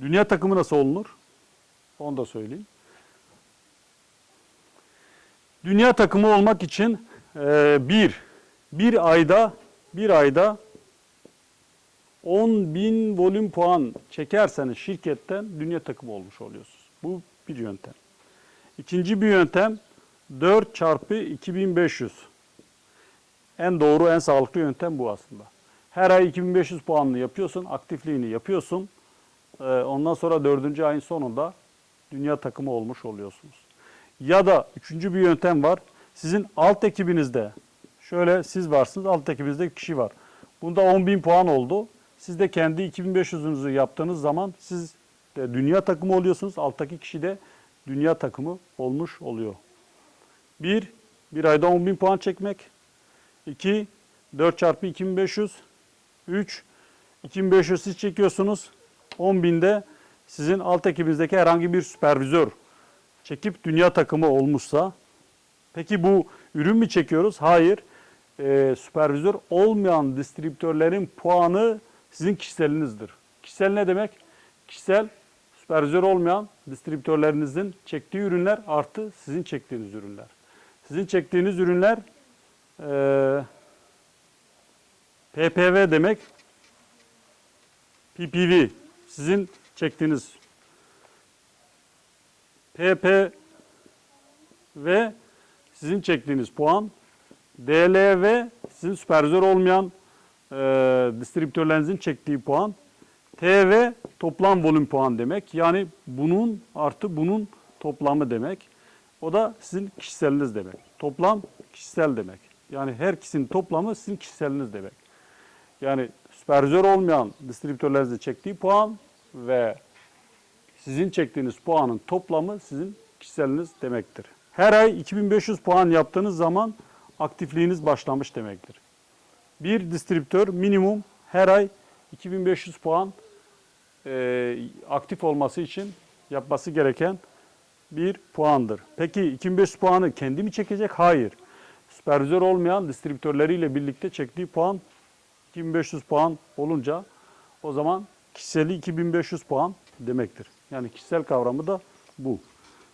Dünya takımı nasıl olunur? Onu da söyleyeyim. Dünya takımı olmak için e, bir, bir ayda bir ayda 10 bin volüm puan çekerseniz şirketten dünya takımı olmuş oluyorsunuz. Bu bir yöntem. İkinci bir yöntem 4 çarpı 2500. En doğru, en sağlıklı yöntem bu aslında. Her ay 2500 puanlı yapıyorsun, aktifliğini yapıyorsun. Ee, Ondan sonra dördüncü ayın sonunda dünya takımı olmuş oluyorsunuz. Ya da üçüncü bir yöntem var. Sizin alt ekibinizde, şöyle siz varsınız, alt ekibinizde bir kişi var. Bunda 10.000 puan oldu. Siz de kendi 2500'ünüzü yaptığınız zaman siz de dünya takımı oluyorsunuz. Alttaki kişi de dünya takımı olmuş oluyor. Bir, bir ayda 10.000 puan çekmek. 2, 4 çarpı 2500. 3, 2500 siz çekiyorsunuz. 10.000'de sizin alt ekibinizdeki herhangi bir süpervizör çekip dünya takımı olmuşsa. Peki bu ürün mü çekiyoruz? Hayır. Ee, süpervizör olmayan distribütörlerin puanı sizin kişiselinizdir. Kişisel ne demek? Kişisel süpervizör olmayan distribütörlerinizin çektiği ürünler artı sizin çektiğiniz ürünler. Sizin çektiğiniz ürünler eee PPV demek PPV sizin çektiğiniz PP ve sizin çektiğiniz puan DLV sizin süpervizör olmayan e, distribütörlerinizin çektiği puan TV toplam volüm puan demek. Yani bunun artı bunun toplamı demek. O da sizin kişiseliniz demek. Toplam kişisel demek. Yani her kişinin toplamı sizin kişiseliniz demek. Yani süpervizör olmayan distribütörlerinizin çektiği puan ve sizin çektiğiniz puanın toplamı sizin kişiseliniz demektir. Her ay 2500 puan yaptığınız zaman aktifliğiniz başlamış demektir. Bir distribütör minimum her ay 2500 puan e, aktif olması için yapması gereken bir puandır. Peki 2500 puanı kendi mi çekecek? Hayır. Süpervizör olmayan distribütörleriyle birlikte çektiği puan 2500 puan olunca o zaman kişiseli 2500 puan demektir. Yani kişisel kavramı da bu.